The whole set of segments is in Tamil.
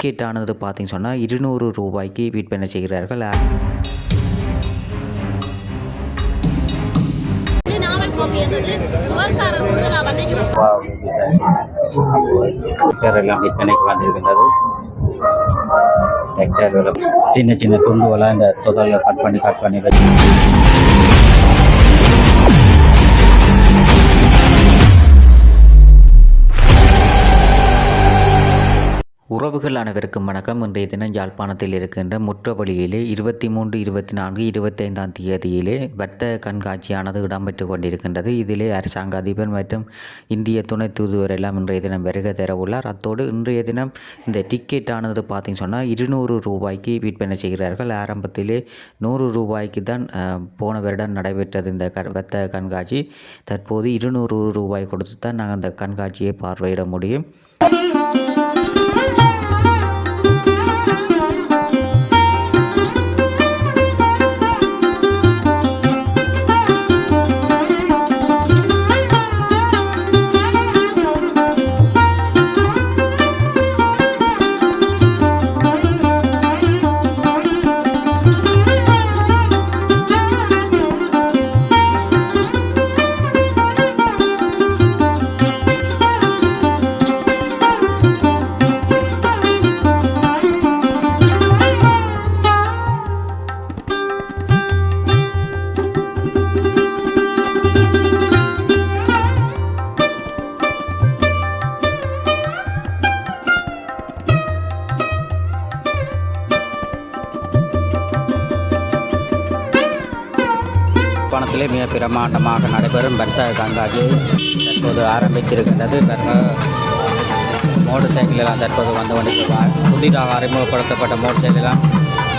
டிக்கெட் ஆனது பார்த்தீங்கன்னு சொன்னால் இருநூறு ரூபாய்க்கு விற்பனை செய்கிறார்கள். எல்லாம் விற்பனைக்கு வந்திருக்கின்றது. டிராக்டர் சின்ன சின்ன துண்டுவெல்லாம் இந்த தொதலில் கட் பண்ணி கட் பண்ணி வச்சு உறவுகள் அனைவருக்கும் வணக்கம். இன்றைய தினம் யாழ்ப்பாணத்தில் இருக்கின்ற முற்றவழியிலே இருபத்தி மூன்று இருபத்தி நான்கு இருபத்தைந்தாம் தேதியிலே வர்த்தக கண்காட்சியானது இடம்பெற்று கொண்டிருக்கின்றது. இதிலே அரசாங்க அதிபர் மற்றும் இந்திய துணை தூதுவர் எல்லாம் இன்றைய தினம் வருகை தர உள்ளார். அத்தோடு இன்றைய தினம் இந்த டிக்கெட் ஆனது பார்த்தீங்கன்னு சொன்னால் இருநூறு ரூபாய்க்கு விற்பனை செய்கிறார்கள். ஆரம்பத்திலே நூறு ரூபாய்க்கு தான் போன வருடம் நடைபெற்றது இந்த க வர்த்தக கண்காட்சி. தற்போது இருநூறு ரூபாய் கொடுத்து தான் நாங்கள் அந்த கண்காட்சியை பார்வையிட முடியும். பிரமாண்டமாக நடைபெறும் வர்த்தக கண்காட்சி தற்போது ஆரம்பித்திருக்கின்றது. மோட்டர் சைக்கிள் எல்லாம் தற்போது வந்து கொண்டிருக்கிறார். புதிதாக அறிமுகப்படுத்தப்பட்ட மோட்டர் சைக்கிளெல்லாம்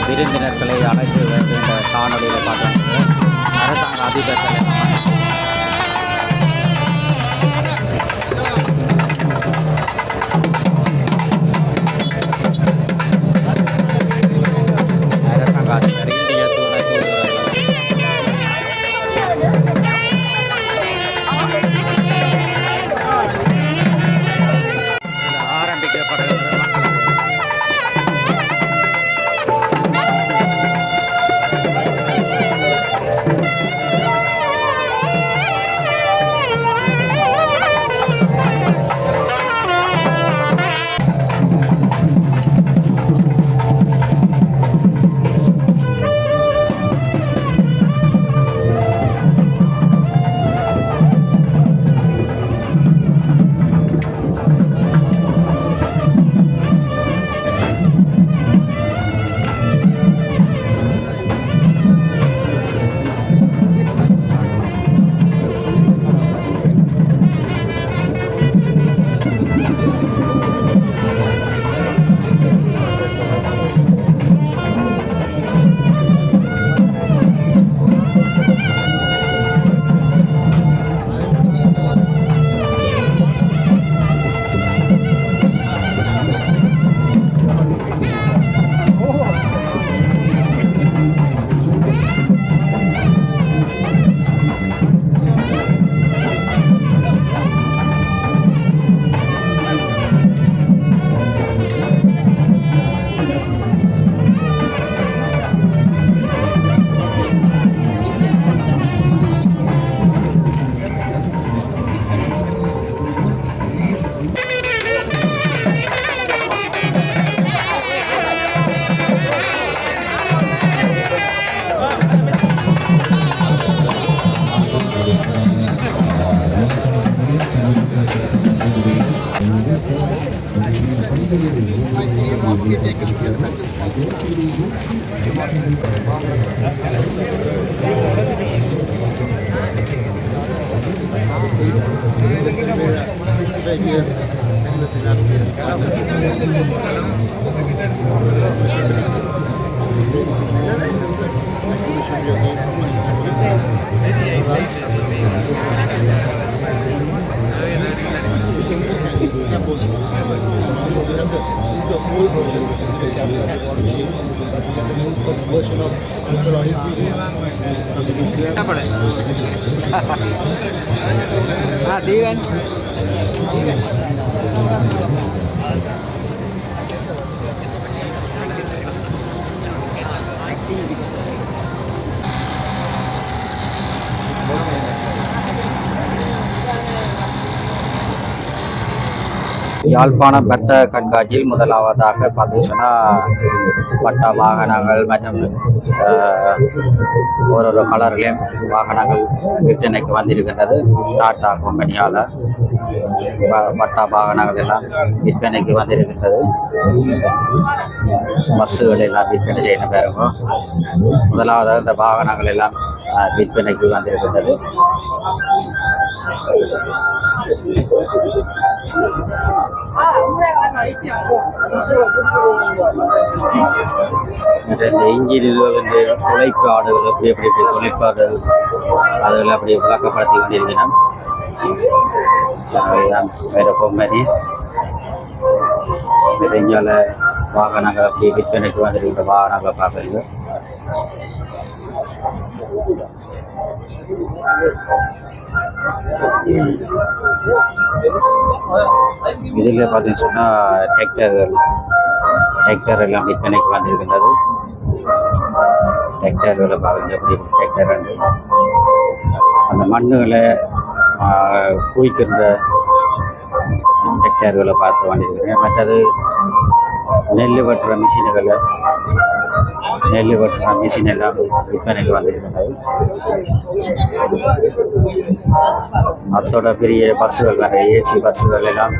விருந்தினர்களை அழைத்து வருகின்ற காணொலியில் பார்த்து அரசாங்க அதிபர்கள் ஆரம்பிக்கப்படுகிறது Ah, Amen. யாழ்ப்பாண பட்ட கண்காட்சியில் முதலாவதாக பார்த்தீங்கன்னா பட்ட வாகனங்கள் மற்றும் ஒரு ஒரு கலர்லேயும் வாகனங்கள் விற்பனைக்கு வந்திருக்கின்றது. டாடா கம்பெனியால் பட்டா வாகனங்கள் எல்லாம் விற்பனைக்கு வந்திருக்கின்றது. பஸ்ஸுகள் எல்லாம் விற்பனை செய்யணும் பாருங்க முதலாவதாக இந்த வாகனங்கள் எல்லாம் விற்பனைக்கு வந்திருக்கின்றது. இந்த இன்ஜினியர்கள் இந்த உழைப்பு ஆடுகள் எப்படி எப்படி எப்படி தொழிற்பாடு அதில் அப்படி விளக்கப்படுத்தி கொண்டிருக்கிறோம் அதுதான் வேறு பொம்மதி. நெடுஞ்சால வாகனங்கள் அப்படி விற்பனைக்கு வந்திருக்கிற வாகனங்களை பார்க்குறீங்க இதில் பார்த்தீங்கன்னு சொன்னால் டிராக்டர்கள் டிராக்டர் எல்லாம் விற்பனைக்கு வந்திருக்கின்றது டிராக்டர்களை பாருங்க அப்படி டிராக்டர் வந்து அந்த மண்ணுகளை ஆஹ், குவிக்கின்ற டிராக்டர்களை பார்த்து வந்திருக்கிறேன். மற்றது நெல் வெட்டுற மிஷின்களை நெல் வெட்டுற மிஷின் எல்லாம் விற்பனைக்கு வந்திருக்கின்றது அதோட பெரிய பஸ்ஸுகள் வேறு ஏசி பஸ்ஸுகள் எல்லாம்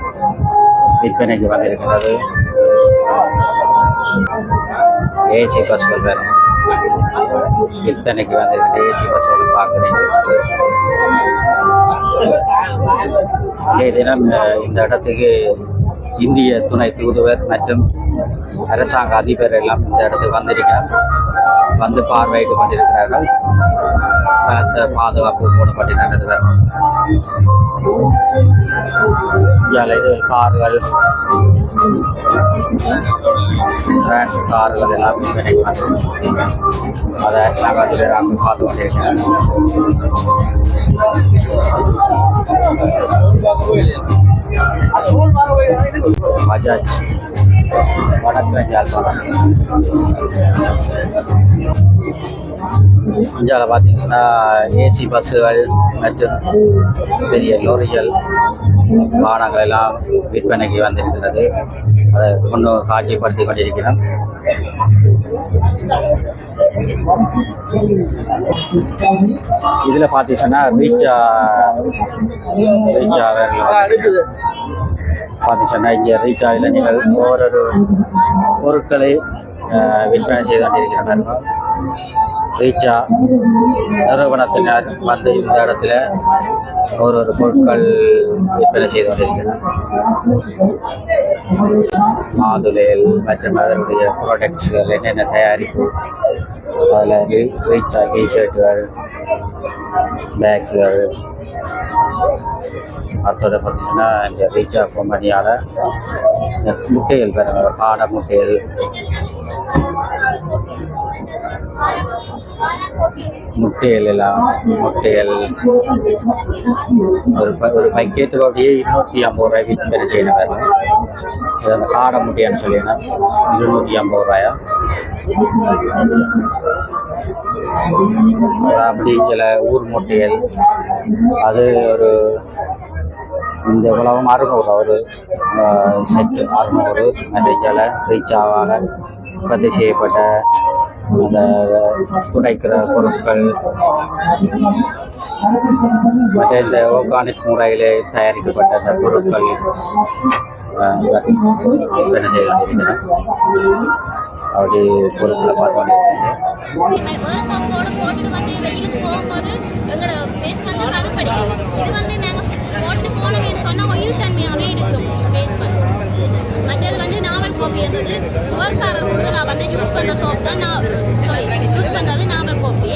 விற்பனைக்கு வந்திருக்கிறது. ஏசி பஸ்ஸுகள் வேறு விற்பனைக்கு வந்திருக்கிற ஏசி பஸ்ஸுகள் பார்க்குறீங்க இன்றைய தினம் இந்த இடத்துக்கு இந்திய துணை தூதுவர் மற்றும் அரசாங்க அதிபர் எல்லாம் இந்த இடத்துக்கு வந்திருக்கிறார். வந்து பார்வையிட்டு கொண்டிருக்கிறார்கள். பலத்த பாதுகாப்பு போடப்பட்டிருக்கிறது இந்தியாவில் இது கார்கள் கார்கள் எல்லாமே கிடைக்கும். அதை அரசாங்க அதிபராக பார்த்து கொண்டிருக்கிறார். பஜாஜ். வடக்கு ஜாழ்ப்பாணம் பார்த்தீங்கன்னா ஏசி பஸ்ஸுகள் மற்றும் பெரிய லோரிகள் வாகனங்கள் எல்லாம் விற்பனைக்கு வந்திருக்கிறது. அதை கொண்டு காட்சிப்படுத்தி கொண்டிருக்கிறோம். இதில் பார்த்தீங்கன்னா ரீச்சா ரீச்சா பார்த்தீங்கன்னா இங்கே ரீச் ஆகல நீங்கள் ஓரொரு பொருட்களை விற்பனை செய்து கொண்டிருக்கிறார்கள் ரீச்சா நிறுவனத்தினர் வந்து இந்த இடத்துல ஒரு ஒரு பொருட்கள் விற்பனை செய்து கொண்டிருக்கிறார் மாதுளையல் மற்றும் அதனுடைய ப்ராடக்ட்ஸ்கள் என்னென்ன தயாரிப்பு அதில் ரீச்சா டிஷர்ட்டுகள் பேக்குகள் அடுத்தது பார்த்தீங்கன்னா இந்த ரீச்சா கம்பெனியால் இந்த முட்டைகள் பாருங்க பாட முட்டைகள். முட்டைகள் எல்லாம் முட்டைகள். ஒரு ப- ஒரு பக்கெட்டுடைய இருநூத்தி ஐம்பது ரூபாய்க்கு விற்பனை செய்யணும் பாருங்க. இது அந்த காடை முட்டையான்னு சொல்லினா இருநூத்தி ஐம்பது ரூபாயா? அப்படி சில ஊர் முட்டைகள். அது ஒரு இந்த உலகம் அறுநூறு ஒரு செட்டு அறுநூறு மற்ற ரீச்சாவாக உற்பத்தி செய்யப்பட்ட அந்த துடைக்கிற பொருட்கள். மற்ற இந்த ஆர்கானிக் முறையில் தயாரிக்கப்பட்ட அந்த பொருட்கள் விற்பனை அப்படி பொருட்களை பார்த்து கொண்டிருக்கிறேன் விவசாயத்தோட போட்டு வந்து வெயிலுக்கு போகும்போது எங்களோட ஃபேஸ் வந்து கருப்படிக்கும் இது வந்து நாங்கள் போட்டு போனவேன்னு சொன்னால் உயிர் தன்மையாகவே இருக்கும் ஃபேஸ் பண்ணி மற்றது வந்து நாவல் காப்பி இருந்தது. சுகர்காரர் கொடுத்து நான் வந்து யூஸ் பண்ண சோப் தான் நான் சாரி யூஸ் பண்ணுறது நாவல் காப்பி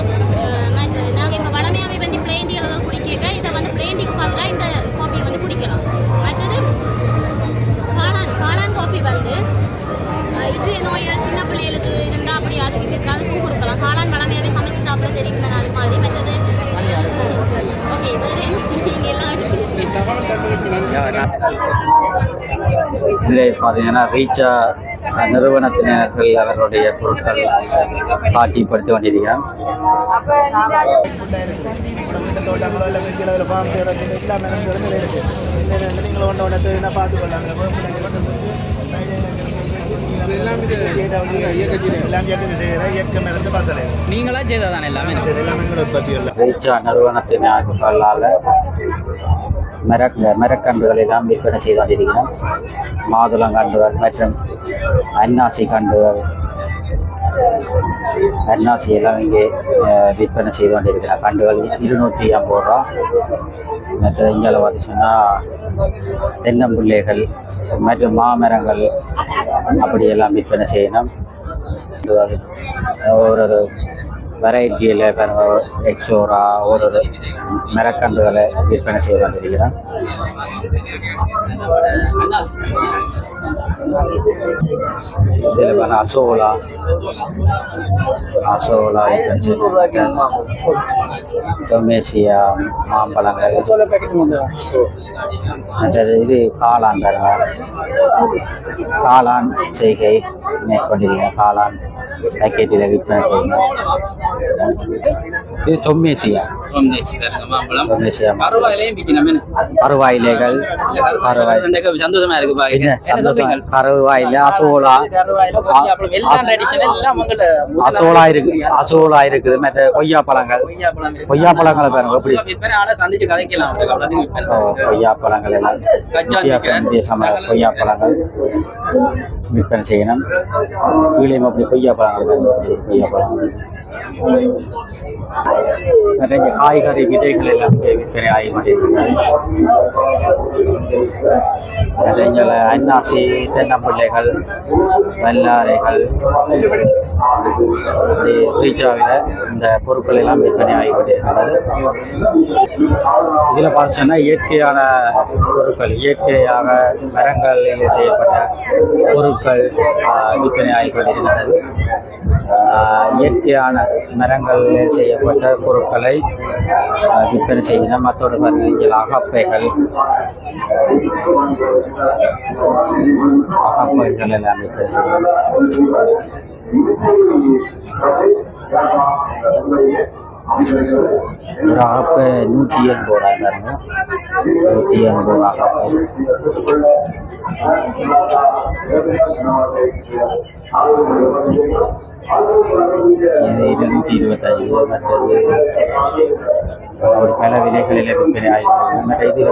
மற்ற நாங்கள் இப்போ வளமையாகவே வந்து பிளேன் டீ குடிக்க இதை வந்து பிளேன் டீக்கு பதிலாக இந்த காப்பியை வந்து குடிக்கலாம். மற்றது காளான் காளான் காப்பி வந்து இது நோய்கள் சின்ன பிள்ளைகளுக்கு இருந்தால் அப்படி அதுக்கு அதுக்கும் கொடுக்கலாம். காளான் பழமையாகவே சமைச்சு சாப்பிட தெரியும் அது மாதிரி மற்றது ஓகே வேறு நீங்கள் எல்லாம் இதில் பார்த்தீங்கன்னா ரீச்சா நிறுவனத்தினர்கள் அவர்களுடைய பொருட்கள் காட்சிப்படுத்தி கொண்டிருக்கிறோம் நீங்களா செய்ததானே எல்லாமே? ரீச்சா நிறுவனத்தினர்களால் மரக் மரக்கன்றுகளை எல்லாம் விற்பனை செய்து கொண்டிருக்கிறோம் மாதுளங்கன்றுகள் மற்றும் அன்னாசி கன்றுகள் அன்னாசி எல்லாம் இங்கே விற்பனை செய்து கொண்டிருக்கிறார் கன்றுகள் இருநூற்றி ஐம்பது ரூபா. மற்ற இங்கே பார்த்தீங்கன்னா தென்னம்பிள்ளைகள் மற்றும் மாமரங்கள் அப்படியெல்லாம் விற்பனை செய்யணும். ஒரு ஒரு வெரைட்டியில் எக்ஸோரா ஒரு மிரக்கன்றுகளை விற்பனை செய்து கொண்டிருக்கிறோம். இதில் பண்ண அசோலா அசோலா டொமேசியா மாம்பழங்கள். மற்றது இது காளான் காளான் செய்கை மேற்கொண்டிருக்கேன் காளான் பேக்கெட்டில் விற்பனை செய்யணும் இது தொம்மேசியா பருவாயிலைகள் பருவாய் சந்தோஷமா இருக்கு கருவாயில அசோலா. அசோலா இருக்கு அசோலா இருக்குது. மற்ற கொய்யா பழங்கள். கொய்யா பழங்களை பாருங்க எப்படி? கொய்யா பழங்கள் எல்லாம். கொய்யா பழங்கள். விற்பனை செய்யணும். கீழே அப்படி கொய்யா பழங்கள் பாருங்க, கொய்யா பழங்கள். நிறைய காய்கறி விதைகள் எல்லாம் இங்கே விற்பனை ஆகி கொண்டிருக்கிறது நிறைய அன்னாசி தென்னம்பிள்ளைகள் வெள்ளாரைகள். ரீச் ஆகல இந்த பொருட்கள் எல்லாம் விற்பனை ஆகிக்கொண்டே இருந்தது இதில் பார்த்தோன்னா இயற்கையான பொருட்கள் இயற்கையாக மரங்களில் செய்யப்பட்ட பொருட்கள் விற்பனை ஆகி இயற்கையான மரங்களில் செய்யப்பட்ட பொருட்களை விற்பனை செய்யணும் மற்றொரு பாருங்கள் அகப்பைகள். அகப்பைகள் எல்லாம் விற்பனை செய்யணும் ஒரு அகப்பை நூற்றி எண்பது ரூபாய் பாருங்க நூற்றி எண்பது அகப்பை இது இருபத்தஞ்சு மற்றது ஒரு பல விலைகளில் விற்பனை ஆகிருக்கு மற்ற இதில்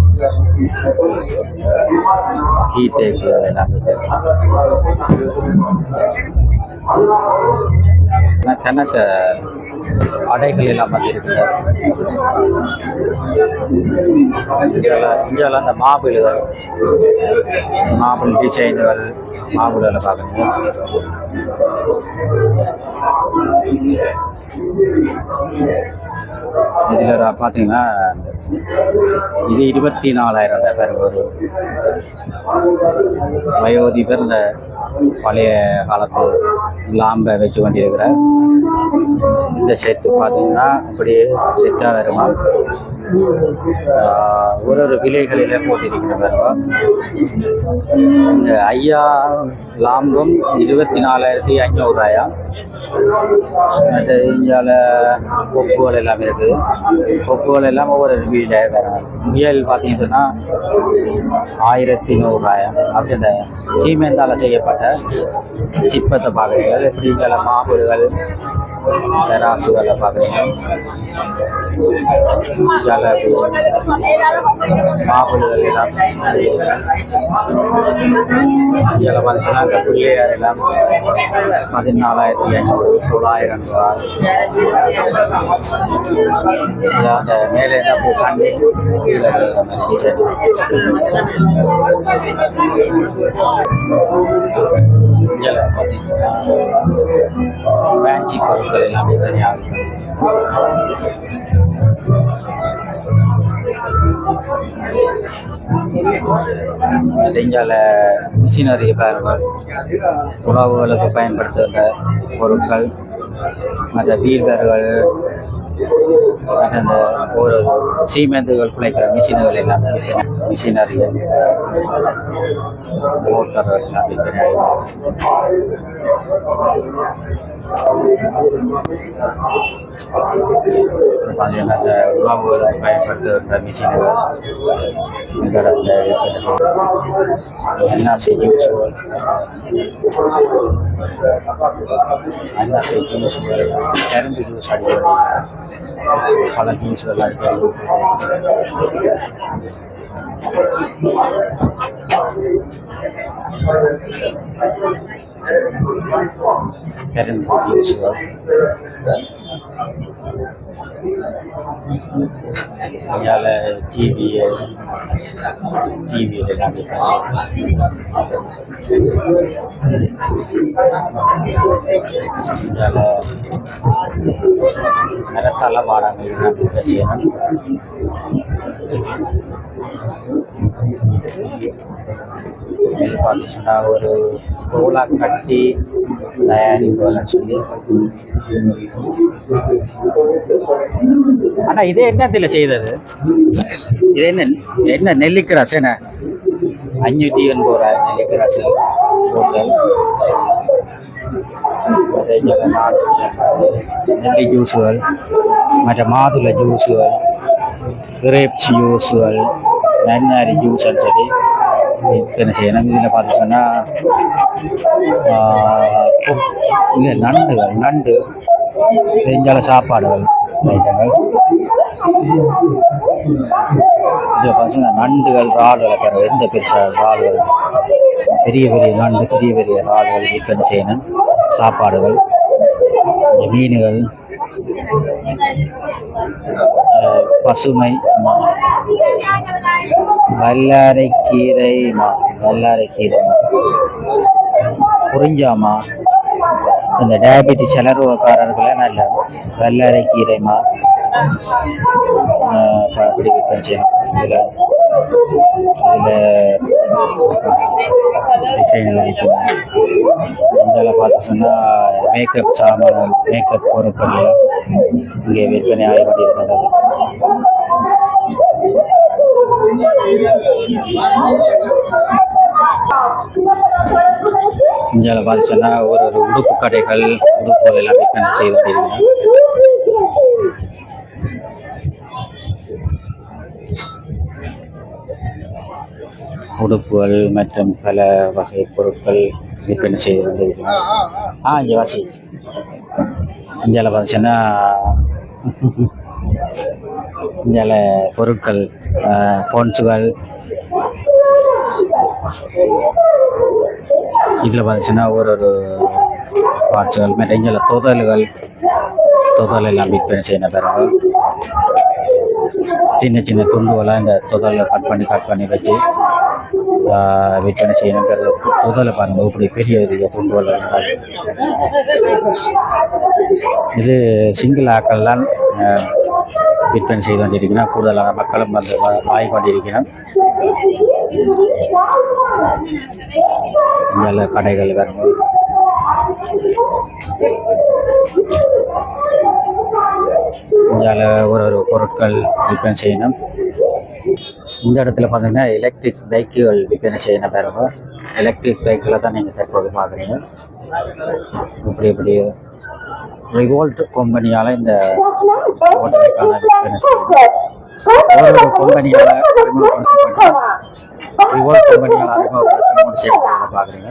கீ தேக்கு எல்லாமே கணக்க அடைகள் எல்லாம் பார்த்துருக்கு இந்தியாவில் அந்த மாபிள்கள் மாபிள் டிசைன்கள் மாபிள்களை பார்க்குறீங்க இதில் பார்த்தீங்கன்னா இது இருபத்தி நாலாயிரம் பேர் ஒரு வயோதிபர் இந்த பழைய காலத்து லாம்பை வச்சு கொண்டிருக்கிறார் இந்த செட்டு பார்த்தீங்கன்னா அப்படியே செட்டாக வருமா? ஒரு ஒரு விலைகளிலே போட்டிருக்கிற பாருங்க இந்த ஐயா லாம்பும் இருபத்தி நாலாயிரத்தி ஐநூறுரூவாயா அந்த இந்தியாவில் கொக்குகள் எல்லாம் இருக்குது கொக்குகள் எல்லாம் ஒவ்வொரு வீட முயல் பார்த்தீங்கன்னு சொன்னால் ஆயிரத்தி நூறுரூவாயம் அப்படி அந்த சீமெந்தால் செய்யப்பட்ட சிற்பத்தை பார்க்குறீங்க. எப்படி இங்கே மாம்புடுகள் தராசுகளை பார்க்குறீங்க. மாபுடுகள் எல்லாம் இதில் பார்த்தீங்கன்னா இந்த பிள்ளையார் எல்லாம் பதினாலாயிரத்தி ஐநூறு தொள்ளாயிரம் ரூபாய் இதில் அந்த மேலே என்ன பூ பண்ணி கீழே இருக்கிற மாதிரி டிசைன் இங்கே பார்த்தீங்கன்னா பேட்சி பொருட்கள் எல்லாமே தனியாக இந்தியாவில் மிஷினரி பாருங்கள் உணவுகளுக்கு பயன்படுத்துகின்ற பொருட்கள் மற்ற வீரர்கள் அந்த ஒரு சீமெந்துகள் குலைக்கிற மிஷின்கள் எல்லாமே மிஷினரிகள் மோட்டர் எல்லாமே பார்த்தீங்கன்னா அந்த உணவுகளை பயன்படுத்துகின்ற மிஷின்கள் இந்த இடத்துல என்ன கரும்பு அடிக்கிறது. பல ஜூஸ்கள் அடிக்கிறது கரும்பு ஜூஸ்கள் அதனால டிவி டிவி எல்லாமே அதனால நிறத்தால வாடாமல் எல்லாமே பார்த்தீங்கன்னா ஒரு ரோலா கட்டி தயாரிப்புகள்னு சொல்லி ஆனா இது என்னத்துல செய்தது? இது என்ன என்ன நெல்லிக்கு ரசனை அஞ்சூற்றி எண்பது ரூபாய் நெல்லிக்கு ரசனை ஹோட்டல் நெல்லி ஜூஸுகள் மற்ற மாதுளை ஜூஸுகள் கிரேப்ஸ் ஜூஸுகள் நன்னாரி ஜூஸ்ன்னு சொல்லி என்ன செய்யணும்? இதில் பார்த்தீங்கன்னா இல்லை நண்டுகள் நண்டு. செஞ்சால சாப்பாடுகள். ஐட்டங்கள் இதில் பார்த்தீங்கன்னா நண்டுகள் இறால்களை பெற எந்த பெருசாக இறால்கள்? பெரிய பெரிய நண்டு பெரிய பெரிய ராடுகள் விற்பனை செய்யணும்? சாப்பாடுகள் இந்த மீன்கள். பசுமை மா. வல்லாரைக்கீரை மா. வல்லாரைக்கீரை மா. குறிஞ்சாமா இந்த டயபெட்டிஸ் செலர்வக்காரர்களை நல்ல வல்லாரைக்கீரை மா. ஆஹ் அப்படி செய்யணும் இதில் இதில் டிசைன்கள் விற்கணும் இதில் மேக்கப் சாமான் மேக்கப் பொருட்கள் எல்லாம் இங்கே விற்பனை ஆகி கொண்டிருக்கின்றது இந்தியாவில் பார்த்தீங்கன்னா ஒரு ஒரு உடுப்பு கடைகள் உடுப்புகள் எல்லாம் விற்பனை செய்து கொண்டிருக்கிறாங்க. உடுப்புகள் மற்றும் பல வகை பொருட்கள் விற்பனை செய்து வந்திருக்கிறோம் ஆ இங்கே வாசி. இந்தியாவில் பார்த்தீங்கன்னா இந்தியாவில் பொருட்கள் போன்ஸுகள் இதில் பார்த்தீங்கன்னா ஒரு ஒரு பார்ட்ஸுகள் மற்ற இங்கே தொதல்கள் தொதல் எல்லாம் விற்பனை செய்யணும் பிறகு சின்ன சின்ன துண்டுகளாக இந்த தொதலை கட் பண்ணி கட் பண்ணி வச்சு விற்பனை செய்யணுங்கிறது முதல்ல பாருங்கள் இப்படி பெரிய பெரிய இது சிங்கிள் ஆக்கள்லாம் விற்பனை செய்து கொண்டிருக்கிறோம் கூடுதலான மக்களும் வந்து வா- வாங்கிக் கொண்டிருக்கிறோம். கடைகள் வரும்போது இந்தியாவில் ஒரு ஒரு பொருட்கள் விற்பனை செய்யணும். இந்த இடத்துல பார்த்தீங்கன்னா எலக்ட்ரிக் பைக்குகள் விற்பனை செய்யணும் பாருங்க. எலக்ட்ரிக் பைக்கில் தான் நீங்கள் தற்போது பார்க்குறீங்க இப்படி இப்படி. ரிவோல்ட் கம்பெனியால் இந்த விற்பனை செய்யணும். ஒரு ஒரு கம்பெனியால் அறிமுகப்படுத்தப்பட்ட ரிவோல்ட் கம்பெனியால் அறிமுகப்படுத்தப்பட்ட செய்யப்படுறத பார்க்குறீங்க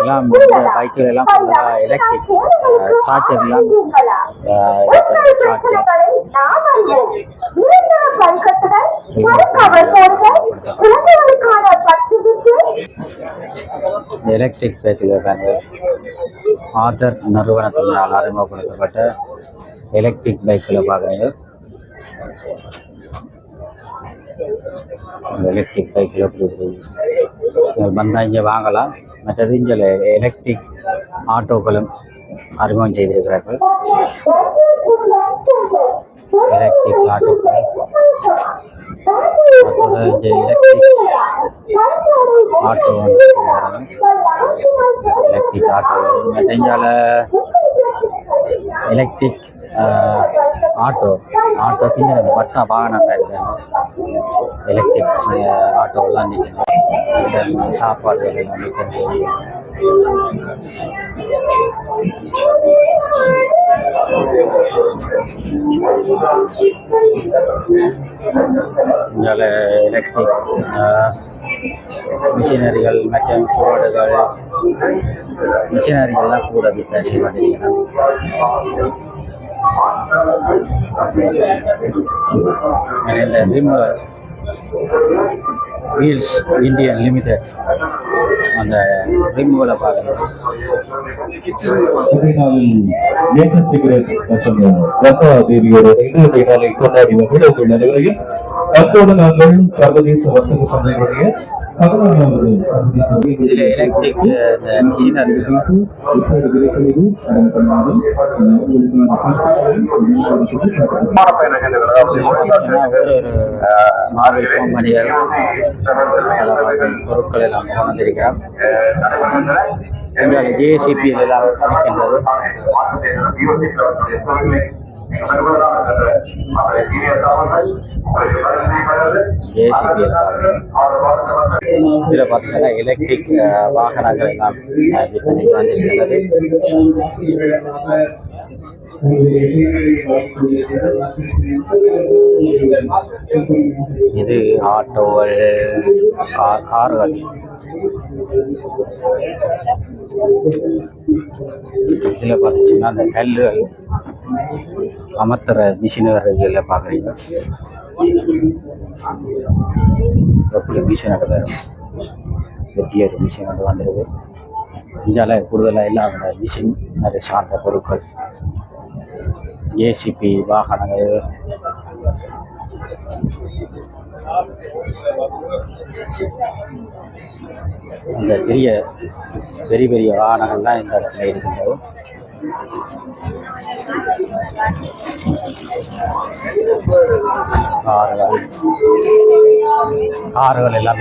எல்லாம் இந்த பைக்கில் எல்லாம் ஃபுல்லாக எலக்ட்ரிக் சார்ஜர் எல்லாம் சார்ஜர் எலக்ட்ரிக் சைக்கிள் இருக்காங்க ஆதர் நிறுவனத்தினால் அறிமுகப்படுத்தப்பட்ட எலக்ட்ரிக் பைக்கில் பார்க்குறீங்க எலக்ட்ரிக் பைக்கில் எப்படி இருக்குது வந்தால் இங்கே வாங்கலாம். மற்றது இங்கே எலக்ட்ரிக் ஆட்டோக்களும் அறிமுகம் செய்திருக்கிறார்கள். எலக்ட்ரிக் ஆட்டோக்கள் அதோட இங்கே எலக்ட்ரிக் ஆட்டோ வந்து எலக்ட்ரிக் ஆட்டோ மற்ற இங்கால எலக்ட்ரிக் ஆட்டோ ஆட்டோ பின்னாடி அந்த பட்டா வாகனம் இருக்காங்க எலக்ட்ரிக் ஆட்டோலாம் நிற்கணும் சாப்பாடு எல்லாம் நிற்கணும் இங்கால எலக்ட்ரிக் மிஷினரிகள் மற்றும் போர்டுகள் மிஷினரிகள்லாம் கூட விற்பனை செய்ய மாட்டேங்கிறாங்க ரிம் வீல்ஸ் இந்தியன் லிமிடெட் அந்த ரிம்களை பார்க்குறோம் கொடைக்கானல் நேஷன் சிகரெட் மற்றும் லதா தேவியோட இன்றைய நாளை கொண்டாடி மகிழவுள்ள நிலையில் தற்போது நாங்கள் சர்வதேச வர்த்தக சந்தைகளுடைய இதில் எலக்ட்ரிக் இந்த பொருட்கள் எல்லாம் கொண்டிருக்கிறார் ஜேசிபி எல்லாம் ஜேசிபி இதில் பார்த்தீங்கன்னா எலக்ட்ரிக் வாகனங்கள் எல்லாம் விற்பனை வந்திருக்கிறது இது ஆட்டோகள் கார்கள். இதில் பார்த்துச்சிங்கன்னா அந்த கல்லுகள் அமர்த்துற மிஷினரிகளில் பார்க்குறீங்க. எப்படி மிஷின் வரும் வெட்டியர் மிஷின் வந்து வந்துடுது இந்தியாவில் கூடுதலாக இல்லாத மிஷின் நிறைய சார்ந்த பொருட்கள். ஏசிபி வாகனங்கள். இந்த பெரிய பெரிய பெரிய வாகனங்கள்லாம் இந்த இடத்துல இருக்கின்றது கார்கள். கார்கள் எல்லாம்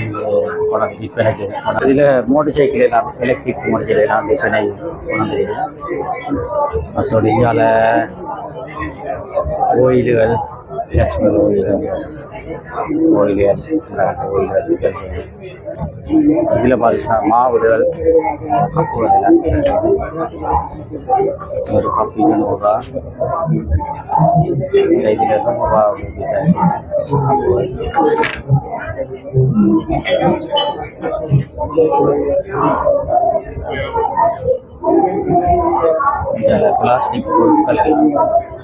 கொண்டு விற்பனைக்கு இதில் மோட்டர் சைக்கிள் எல்லாம் எலக்ட்ரிக் மோட்டர் சைக்கிள் எல்லாம் விற்பனை கொண்டு மற்றொரு இந்தியாவில் கோயில்கள் லட்சுமி கோயில்கள் கோயில்கள் கோயில்கள் விற்பனை இதில் பார்த்தீங்கன்னா மாவுகள் கப்புகள் எல்லாம் ஒரு கப்பு இது நூறுரூவா இதில் நூறுரூவா இதில் பிளாஸ்டிக் பொருட்கள் எல்லாம் பிளாஸ்டிக் பொருட்கள்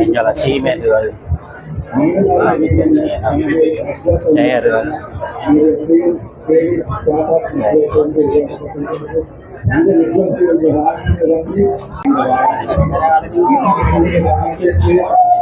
இங்கே சீமெண்டுகள் டயர்கள் அஞ்சு லட்சத்தி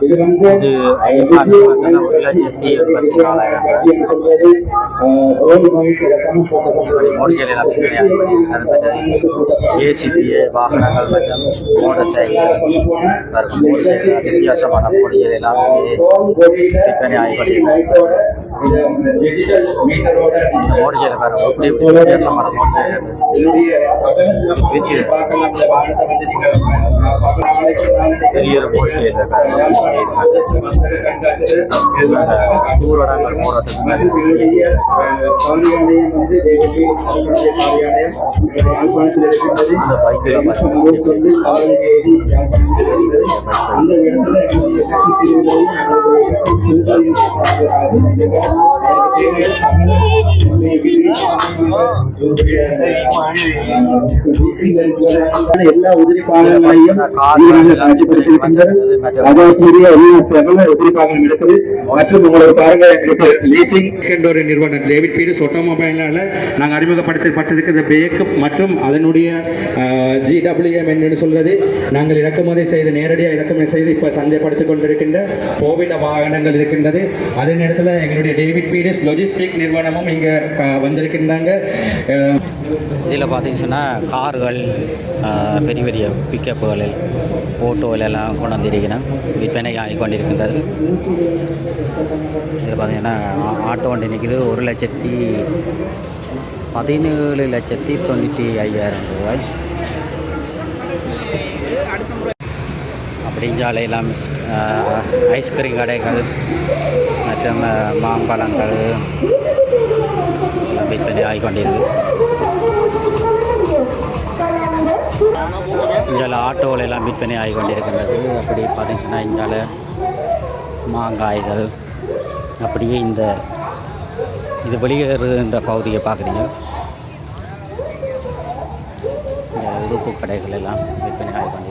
இது வந்து இது ஐம்பது ஒரு லட்சத்தி எண்பத்தி நாலாயிரம் மோடிகள் எல்லாம் விற்பனை வாகனங்கள் மற்றும் மோட்டர் சைக்கிள் சைக்கிள் வித்தியாசமான மோடிகள் எல்லாமே விற்பனை கொண்டிருக்கிறது மோட்டர் சைக்கிள் பாருங்க எப்படி எப்படி வித்தியாசமான மோட்டர் சைக்கிள் பெரிய பெரிய ஒரு மோட்டர் சைக்கிள் பாருங்க ஊரடங்கள் எல்லா உதிரி பாகங்களையும் காட்சிப்படுத்தியிருக்கின்றனர் உதிரி இருக்குது மற்றும் பாருங்க லீசிங் என்ற ஒரு நிறுவனம் டேவிட் பீரிஸ் ஆட்டோமொபைலால நாங்கள் அறிமுகப்படுத்தப்பட்டிருக்கிற இந்த மற்றும் அதனுடைய ஜிடபிள்யூஎம் என்று சொல்றது. நாங்கள் இறக்குமதி செய்து நேரடியாக இறக்குமதி செய்து இப்போ சந்தைப்படுத்திக் கொண்டிருக்கின்ற கோவிட வாகனங்கள் இருக்கின்றது அதே நேரத்தில் எங்களுடைய டேவிட் பீரிஸ் லொஜிஸ்டிக் நிறுவனமும் இங்கே வந்திருக்கின்றாங்க. இதில் பார்த்தீங்கன்னா கார்கள் பெரிய பெரிய பிக்கப்புகளில் ஓட்டோவில் எல்லாம் கொண்டு வந்திருக்கணும் விற்பனை ஆகி கொண்டிருக்கின்றது. இதில் பார்த்தீங்கன்னா ஆட்டோ வண்டி நிற்கிது ஒரு லட்சத்தி பதினேழு லட்சத்தி தொண்ணூற்றி ஐயாயிரம் ரூபாய். அப்படிஞ்சாலையெல்லாம் ஐஸ்கிரீம் கடைகள் மற்றும் மாம்பழங்கள் எல்லாம் விற்பனை ஆகிக்கொண்டிருக்கு கொண்டிருக்கு. ஆட்டோவில் எல்லாம் விற்பனை ஆகி கொண்டிருக்கின்றது. அப்படி பார்த்தீங்கன்னா இந்தியாவில் மாங்காய்கள் அப்படியே இந்த இது வெளியேறுகின்ற பகுதியை பார்க்குறீங்க. இந்த உடுப்பு கடைகள் எல்லாம் விற்பனை ஆகி கொண்டிருக்கு.